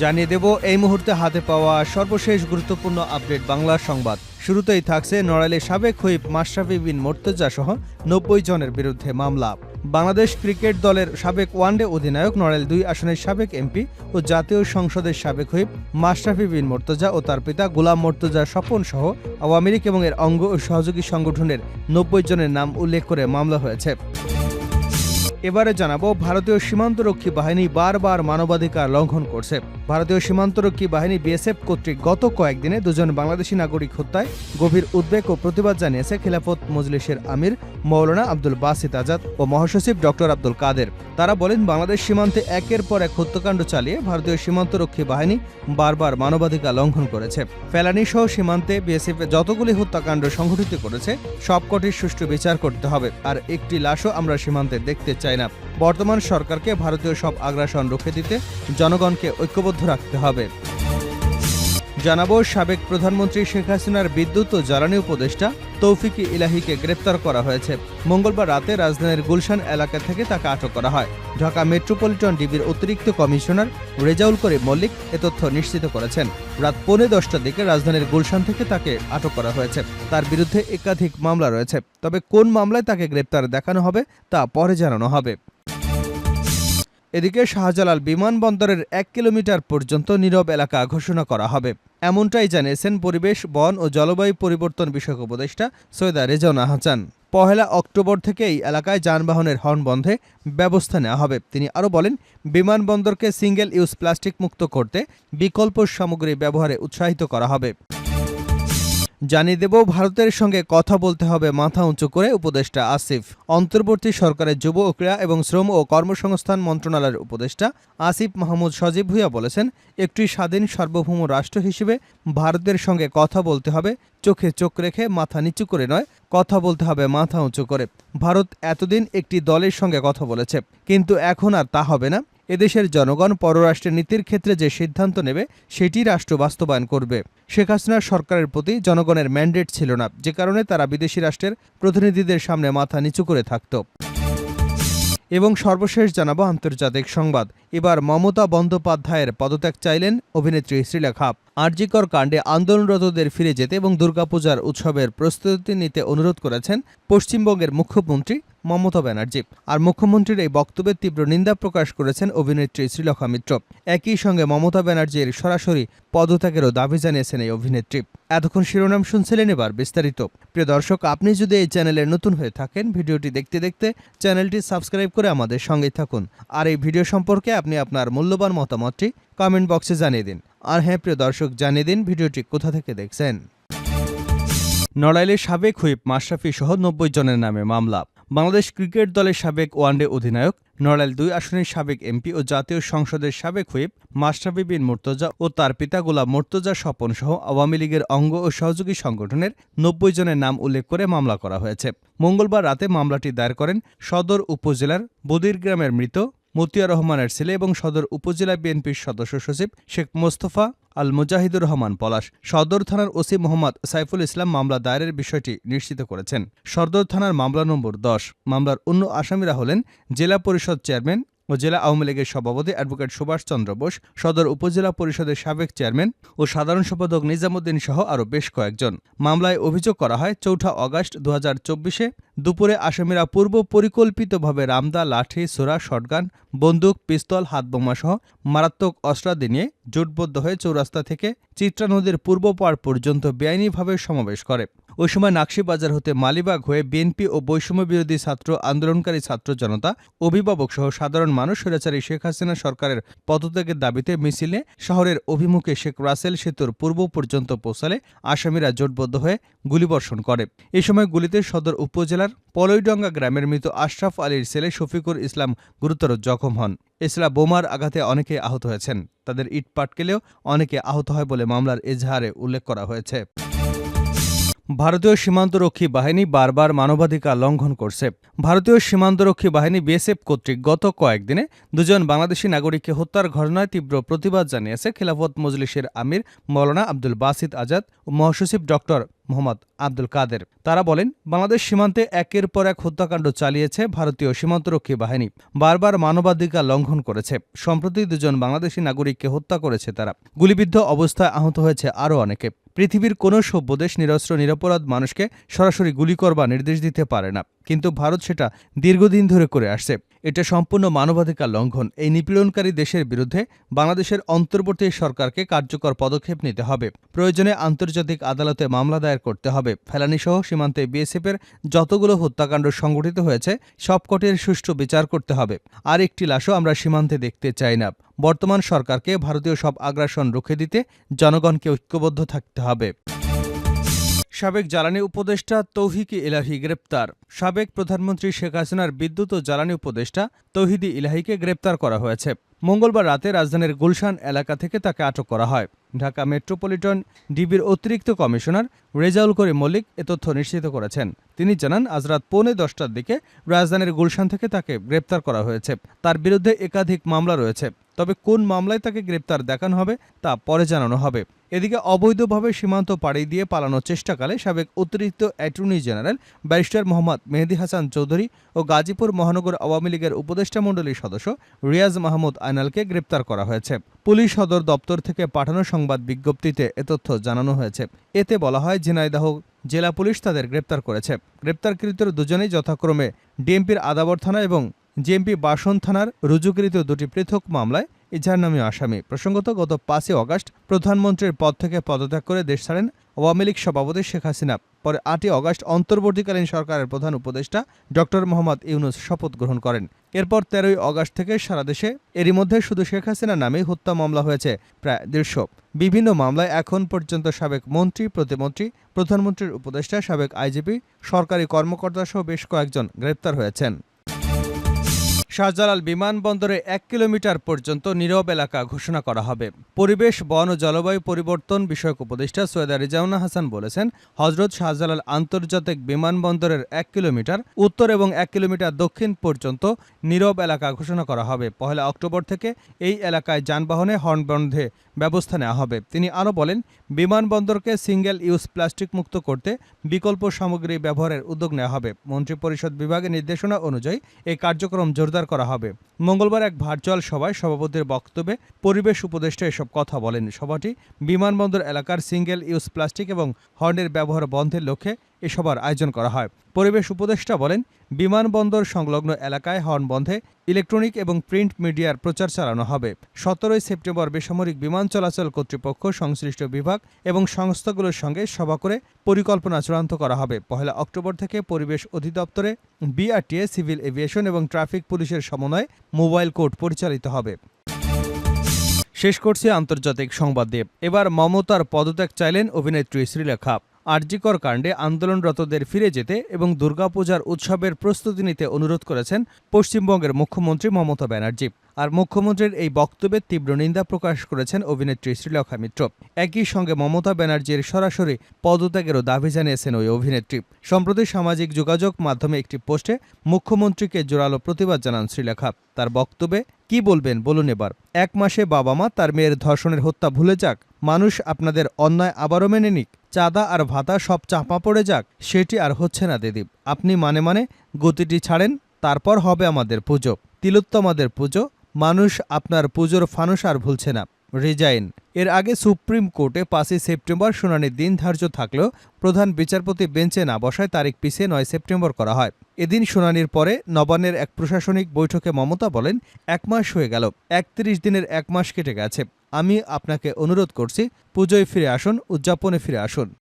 জানিয়ে দেব, এই মুহূর্তে হাতে পাওয়া সর্বশেষ গুরুত্বপূর্ণ আপডেট বাংলা সংবাদ। শুরুতেই থাকছে নড়াইলের সাবেক হুইপ মাশরাফি বিন মোর্তজা সহ নব্বই জনের বিরুদ্ধে মামলা। বাংলাদেশ ক্রিকেট দলের সাবেক ওয়ানডে অধিনায়ক নড়াইল দুই আসনের সাবেক এমপি ও জাতীয় সংসদের সাবেক হুইপ মাশরাফি বিন মোর্তজা ও তার পিতা গোলাম মোর্তজা স্বপন সহ আওয়ামী লীগ এবং এর অঙ্গ ও সহযোগী সংগঠনের নব্বই জনের নাম উল্লেখ করে মামলা হয়েছে। এবারে জানাব, ভারতীয় সীমান্তরক্ষী বাহিনী বারবার মানবাধিকার লঙ্ঘন করছে। ভারতীয় সীমান্তরক্ষী বাহিনী বিএসএফ কর্তৃক গত কয়েকদিনে দুজন বাংলাদেশি নাগরিক হত্যায় গভীর উদ্বেগ ও প্রতিবাদ জানিয়েছে খিলাফত মজলিসের আমির মৌলানা আব্দুল বাসিত আজাদ ও মহাসচিব ডক্টর আব্দুল কাদের। তারা বলেন, বাংলাদেশ সীমান্তে একের পর এক হত্যাকাণ্ড চালিয়ে ভারতীয় সীমান্তরক্ষী বাহিনী বারবার মানবাধিকার লঙ্ঘন করেছে। ফেলানি সহ সীমান্তে বিএসএফ যতগুলি হত্যাকাণ্ড সংঘটিত করেছে, সবকটির সুষ্ঠু বিচার করতে হবে। আর একটি লাশও আমরা সীমান্তে দেখতে চাই। না। বর্তমান সরকারকে ভারতীয় সব আগ্রাসন রুখে দিতে জনগণকে ঐক্যবদ্ধ রাখতে হবে। জানাব, সাবেক প্রধানমন্ত্রী শেখ হাসিনার বিদ্যুৎ ও জ্বালানি উপদেষ্টা তৌফিকি ইলাহিকে গ্রেপ্তার করা হয়েছে। মঙ্গলবার রাতে রাজধানীর গুলশান এলাকা থেকে তাকে আটক করা হয়। ঢাকা মেট্রোপলিটন ডিবির অতিরিক্ত কমিশনার রেজাউল করিম মল্লিক এ তথ্য নিশ্চিত করেছেন। রাত পৌনে দশটার দিকে রাজধানীর গুলশান থেকে তাকে আটক করা হয়েছে। তার বিরুদ্ধে একাধিক মামলা রয়েছে। তবে কোন মামলায় তাকে গ্রেপ্তার দেখানো হবে তা পরে জানানো হবে। এদিকে শাহজালাল বিমানবন্দরের এক কিলোমিটার পর্যন্ত নীরব এলাকা ঘোষণা করা হবে। এমনটাই জানিয়েছেন পরিবেশ, বন ও জলবায়ু পরিবর্তন বিষয়ক উপদেষ্টা সৈয়দা রেজাউনা হাসান পহেলা অক্টোবর থেকে এই এলাকায় যানবাহনের হর্ন বন্ধে ব্যবস্থা নেওয়া হবে। তিনি আরও বলেন, বিমানবন্দরকে সিঙ্গেল ইউজ প্লাস্টিক মুক্ত করতে বিকল্প সামগ্রী ব্যবহারে উৎসাহিত করা হবে। জানিয়ে দেব, ভারতের সঙ্গে কথা বলতে হবে মাথা উঁচু করে উপদেষ্টা আসিফ। অন্তর্বর্তী সরকারের যুব ও ক্রীড়া এবং শ্রম ও কর্মসংস্থান মন্ত্রণালয়ের উপদেষ্টা আসিফ মাহমুদ সজীব ভুইয়া বলেছেন, একটি স্বাধীন সার্বভৌম রাষ্ট্র হিসেবে ভারতের সঙ্গে কথা বলতে হবে, চোখে চোখ রেখে মাথা নিচু করে নয়, কথা বলতে হবে মাথা উঁচু করে। ভারত এতদিন একটি দলের সঙ্গে কথা বলেছে, কিন্তু এখন আর তা হবে না। এদেশের জনগণ পররাষ্ট্রের নীতির ক্ষেত্রে যে সিদ্ধান্ত নেবে, সেটি রাষ্ট্র বাস্তবায়ন করবে। শেখ হাসিনার সরকারের প্রতি জনগণের ম্যান্ডেট ছিল না, যে কারণে তারা বিদেশি রাষ্ট্রের প্রতিনিধিদের সামনে মাথা নিচু করে থাকত। এবং সর্বশেষ জানাব আন্তর্জাতিক সংবাদ। এবার মমতা বন্দ্যোপাধ্যায়ের পদত্যাগ চাইলেন অভিনেত্রী শ্রীলেখা। আরজিকর কাণ্ডে আন্দোলনরতদের ফিরে যেতে এবং দুর্গাপূজার উৎসবের প্রস্তুতি নিতে অনুরোধ করেছেন পশ্চিমবঙ্গের মুখ্যমন্ত্রী মমতা ব্যানার্জি। আর মুখ্যমন্ত্রীর এই বক্তব্যের তীব্র নিন্দা প্রকাশ করেছেন অভিনেত্রী শ্রীলক্ষা মিত্র। একই সঙ্গে মমতা ব্যানার্জির সরাসরি পদত্যাগেরও দাবি জানিয়েছেন এই অভিনেত্রী। এতক্ষণ শিরোনাম শুনছিলেন এবার বিস্তারিত। প্রিয় দর্শক, আপনি যদি এই চ্যানেলে নতুন হয়ে থাকেন, ভিডিওটি দেখতে দেখতে চ্যানেলটি সাবস্ক্রাইব করে আমাদের সঙ্গেই থাকুন। আর এই ভিডিও সম্পর্কে আপনি আপনার মূল্যবান মতামতটি কমেন্ট বক্সে জানিয়ে দিন। আর হ্যাঁ প্রিয় দর্শক, জানিয়ে দিন ভিডিওটি কোথা থেকে দেখছেন। নড়াইলের সাবেক হুইপ মাশরাফি সহ নব্বই জনের নামে মামলা। বাংলাদেশ ক্রিকেট দলের সাবেক ওয়ানডে অধিনায়ক, নড়াইল দুই আসনের সাবেক এমপি ও জাতীয় সংসদের সাবেক হুইপ মাশরাফি বিন মোর্তজা ও তার পিতা গোলাম মোর্তজা স্বপন সহ আওয়ামী লীগের অঙ্গ ও সহযোগী সংগঠনের নব্বই জনের নাম উল্লেখ করে মামলা করা হয়েছে। মঙ্গলবার রাতে মামলাটি দায়ের করেন সদর উপজেলার বদির গ্রামের মৃত মতিয়া রহমানের ছেলে এবং সদর উপজেলা বিএনপির সদস্য সচিব শেখ মোস্তফা আল মুজাহিদুর রহমান পলাশ সদর থানার ওসি মোহাম্মদ সাইফুল ইসলাম মামলা দায়েরের বিষয়টি নিশ্চিত করেছেন। সদর থানার মামলা নম্বর দশ, মামলার অন্য আসামিরা হলেন জেলা পরিষদ চেয়ারম্যান ও জেলা আওয়ামী লীগের সভাপতি অ্যাডভোকেট সুভাষ চন্দ্র বোস, সদর উপজেলা পরিষদের সাবেক চেয়ারম্যান ও সাধারণ সম্পাদক নিজামুদ্দিন সহ আরও বেশ কয়েকজন। মামলায় অভিযোগ করা হয়, চৌঠা অগাস্ট দু চব্বিশে দুপুরে আসামিরা পূর্ব পরিকল্পিতভাবে রামদা, লাঠি, সোরা, শটগান, বন্দুক, পিস্তল, হাতবোমা সহ মারাত্মক অস্ত্রাদি নিয়ে জোটবদ্ধ হয়ে চৌরাস্তা থেকে চিত্রা নদীর পূর্ব পাড় পর্যন্ত বেআইনিভাবে সমাবেশ করে। ওই সময় নাকশিবাজার হতে মালিবাগ হয়ে বিএনপি ও বৈষম্য বিরোধী ছাত্র, আন্দোলনকারী ছাত্র জনতা, অভিভাবক সহ সাধারণ মানুষ স্বৈরাচারী শেখ হাসিনা সরকারের পদত্যাগের দাবিতে মিছিলে শহরের অভিমুখে শেখ রাসেল সেতুর পূর্ব পর্যন্ত পৌঁছালে আসামিরা জোটবদ্ধ হয়ে গুলিবর্ষণ করে। এ সময় গুলিতে সদর উপজেলার পলইডঙ্গা গ্রামের মৃত আশরাফ আলীর ছেলে শফিকুর ইসলাম গুরুতর জখম হন। এছাড়া বোমার আঘাতে অনেকে আহত হয়েছেন। তাদের ইট পাটকেলেও অনেকে আহত হয় বলে মামলার এজাহারে উল্লেখ করা হয়েছে। ভারতীয় সীমান্তরক্ষী বাহিনী বারবার মানবাধিকার লঙ্ঘন করছে। ভারতীয় সীমান্তরক্ষী বাহিনী বিএসএফ কর্তৃক গত কয়েকদিনে দুজন বাংলাদেশি নাগরিককে হত্যার ঘটনায় তীব্র প্রতিবাদ জানিয়েছে খেলাফত মজলিসের আমির মৌলানা আব্দুল বাসিদ আজাদ ও মহাসচিব ডক্টর মোহাম্মদ আব্দুল কাদের। তারা বলেন, বাংলাদেশ সীমান্তে একের পর এক হত্যাকাণ্ড চালিয়েছে ভারতীয় সীমান্তরক্ষী বাহিনী। বারবার মানবাধিকার লঙ্ঘন করেছে। সম্প্রতি দুজন বাংলাদেশি নাগরিককে হত্যা করেছে তারা। গুলিবিদ্ধ অবস্থায় আহত হয়েছে আরও অনেকে। পৃথিবীর কোনো সভ্য দেশ নিরস্ত্র, নিরপরাধ মানুষকে সরাসরি গুলি করবার নির্দেশ দিতে পারে না। কিন্তু ভারত সেটা দীর্ঘদিন ধরে করে আসছে। এটা সম্পূর্ণ মানবাধিকার লঙ্ঘন। এই নিপীড়নকারী দেশের বিরুদ্ধে বাংলাদেশের অন্তর্বর্তী সরকারকে কার্যকর পদক্ষেপ নিতে হবে। প্রয়োজনে আন্তর্জাতিক আদালতে মামলা দায়ের করতে হবে। ফেলানিসহ সীমান্তে বিএসএফের যতগুলো হত্যাকাণ্ড সংঘটিত হয়েছে, সবকটির সুষ্ঠু বিচার করতে হবে। আর একটি লাশও আমরা সীমান্তে দেখতে চাই না। বর্তমান সরকারকে ভারতীয় সব আগ্রাসন রুখে দিতে জনগণকে ঐক্যবদ্ধ থাকতে হবে। সাবেক জ্বালানি উপদেষ্টা তৌহিকি ইলাহি গ্রেপ্তার। সাবেক প্রধানমন্ত্রী শেখ হাসিনার বিদ্যুৎ ও জ্বালানি উপদেষ্টা তৌহিদি ইলাহিকে গ্রেপ্তার করা হয়েছে। মঙ্গলবার রাতে রাজধানীর গুলশান এলাকা থেকে তাকে আটক করা হয়। ঢাকা মেট্রোপলিটন ডিবির অতিরিক্ত কমিশনার রেজাউল করিম মল্লিক এ তথ্য নিশ্চিত করেছেন। তিনি জানান, আজ রাত পৌনে দশটার দিকে রাজধানীর গুলশান থেকে তাকে গ্রেপ্তার করা হয়েছে। তার বিরুদ্ধে একাধিক মামলা রয়েছে। তবে কোন মামলায় তাকে গ্রেপ্তার দেখানো হবে তা পরে জানানো হবে। এদিকে অবৈধভাবে সীমান্ত পাড়ি দিয়ে পালানোর চেষ্টাকালে সাবেক অতিরিক্ত attorney general barrister Mohammad Mehedi Hasan Chowdhury ও গাজীপুর মহানগর আওয়ামী লীগের উপদেষ্টা মণ্ডলীর সদস্য রিয়াজ মাহমুদ আইনালকে গ্রেপ্তার করা হয়েছে। পুলিশ সদর দপ্তর থেকে পাঠানো সংবাদ বিজ্ঞপ্তিতে এ তথ্য জানানো হয়েছে। এতে বলা হয়, ঝিনাইদহ জেলা পুলিশ তাদের গ্রেপ্তার করেছে। গ্রেপ্তারকৃত দুজনেই যথাক্রমে ডিএমপির আদাবর থানা এবং জেএমপি বাসন থানার রুজুকৃত দুটি পৃথক মামলায় ইজাহার নামীয় আসামি প্রসঙ্গত গত পাঁচই অগাস্ট প্রধানমন্ত্রীর পদ থেকে পদত্যাগ করে দেশ ছাড়েন আওয়ামী লীগ সভাপতি শেখ হাসিনা। পরে আটই অগাস্ট অন্তর্বর্তীকালীন সরকারের প্রধান উপদেষ্টা ডক্টর মোহাম্মদ ইউনুস শপথ গ্রহণ করেন। এরপর তেরোই অগাস্ট থেকে সারা দেশে এরই মধ্যে শুধু শেখ হাসিনা নামেই হত্যা মামলা হয়েছে, প্রায় দেড়শো। বিভিন্ন মামলায় এখন পর্যন্ত সাবেক মন্ত্রী, প্রতিমন্ত্রী, প্রধানমন্ত্রীর উপদেষ্টা, সাবেক আইজিপি, সরকারি কর্মকর্তা সহ বেশ কয়েকজন গ্রেপ্তার হয়েছেন। শাহজালাল বিমানবন্দরে এক কিলোমিটার পর্যন্ত নীরব এলাকা ঘোষণা করা হবে। পরিবেশ, বন ও জলবায়ু পরিবর্তন বিষয়ক উপদেষ্টা সৈয়দা রিজাউনা হাসান বলেছেন, হজরত শাহজালাল আন্তর্জাতিক বিমানবন্দরের এক কিলোমিটার, উত্তর এবং এক কিলোমিটার দক্ষিণ পর্যন্ত নীরব এলাকা ঘোষণা করা হবে। পহেলা অক্টোবর থেকে এই এলাকায় যানবাহনে হর্ন বন্ধে ব্যবস্থা নেওয়া হবে। তিনি আরও বলেন, বিমানবন্দরকে সিঙ্গেল ইউজ প্লাস্টিক মুক্ত করতে বিকল্প সামগ্রী ব্যবহারের উদ্যোগ নেওয়া হবে। মন্ত্রিপরিষদ বিভাগের নির্দেশনা অনুযায়ী এই কার্যক্রম জোরদার করা হবে। মঙ্গলবার এক ভার্চুয়াল সভায় সভাপতির বক্তব্যে পরিবেশ উপদেষ্টা এসব কথা বলেন। সভাটি বিমানবন্দর এলাকার সিঙ্গেল ইউজ প্লাস্টিক এবং হর্নের ব্যবহার বন্ধের লক্ষ্যে এ সভার আয়োজন করা হয়। পরিবেশ উপদেষ্টা বলেন, বিমানবন্দর সংলগ্ন এলাকায় হর্ন বন্ধে ইলেকট্রনিক এবং প্রিন্ট মিডিয়ার প্রচার চালানো হবে। সতেরোই সেপ্টেম্বর বেসামরিক বিমান চলাচল কর্তৃপক্ষ, সংশ্লিষ্ট বিভাগ এবং সংস্থাগুলোর সঙ্গে সভা করে পরিকল্পনা চূড়ান্ত করা হবে। পহেলা অক্টোবর থেকে পরিবেশ অধিদপ্তরে বিআরটিএ, সিভিল এভিয়েশন এবং ট্রাফিক পুলিশের সমন্বয়ে মোবাইল কোর্ট পরিচালিত হবে। শেষ করছে আন্তর্জাতিক সংবাদ দিয়ে এবার মমতার পদত্যাগ চাইলেন অভিনেত্রী শ্রীলেখা। আরজিকর কাণ্ডে আন্দোলনরতদের ফিরে যেতে এবং দুর্গাপূজার উৎসবের প্রস্তুতি নিতে অনুরোধ করেছেন পশ্চিমবঙ্গের মুখ্যমন্ত্রী মমতা ব্যানার্জি। আর মুখ্যমন্ত্রীর এই বক্তব্যে তীব্র নিন্দা প্রকাশ করেছেন অভিনেত্রী শ্রীলেখা মিত্র। একই সঙ্গে মমতা ব্যানার্জির সরাসরি পদত্যাগেরও দাবি জানিয়েছেন ওই অভিনেত্রী। সম্প্রতি সামাজিক যোগাযোগ মাধ্যমে একটি পোস্টে মুখ্যমন্ত্রীকে জোরালো প্রতিবাদ জানান শ্রীলেখা। তার বক্তব্যে, কি বলবেন? বলুন এবার। এক মাসে বাবা মা তার মেয়ের ধর্ষণের হত্যা ভুলে যাক। মানুষ আপনাদের অন্যায় আবারও মেনে নিক, চাঁদা আর ভাতা সব চাপা পড়ে যাক, সেটি আর হচ্ছে না দিদি আপনি মানে মানে গতিটি ছাড়েন, তারপর হবে আমাদের পুজো। তিলোত্তমাদের পুজো, মানুষ আপনার পুজোর ফানুস আর ভুলছে না। রিজাইন। এর আগে সুপ্রিম কোর্টে পাঁচই সেপ্টেম্বর শুনানির দিন ধার্য থাকলেও প্রধান বিচারপতি বেঞ্চে না বসায় তারিখ পিছিয়ে নয় সেপ্টেম্বর করা হয়। এদিন শুনানির পরে নবান্নের এক প্রশাসনিক বৈঠকে মমতা বলেন, এক মাস হয়ে গেল, একত্রিশ দিনের এক মাস কেটে গেছে। আমি আপনাকে অনুরোধ করছি পুজোয় ফিরে আসুন উদযাপনে ফিরে আসুন।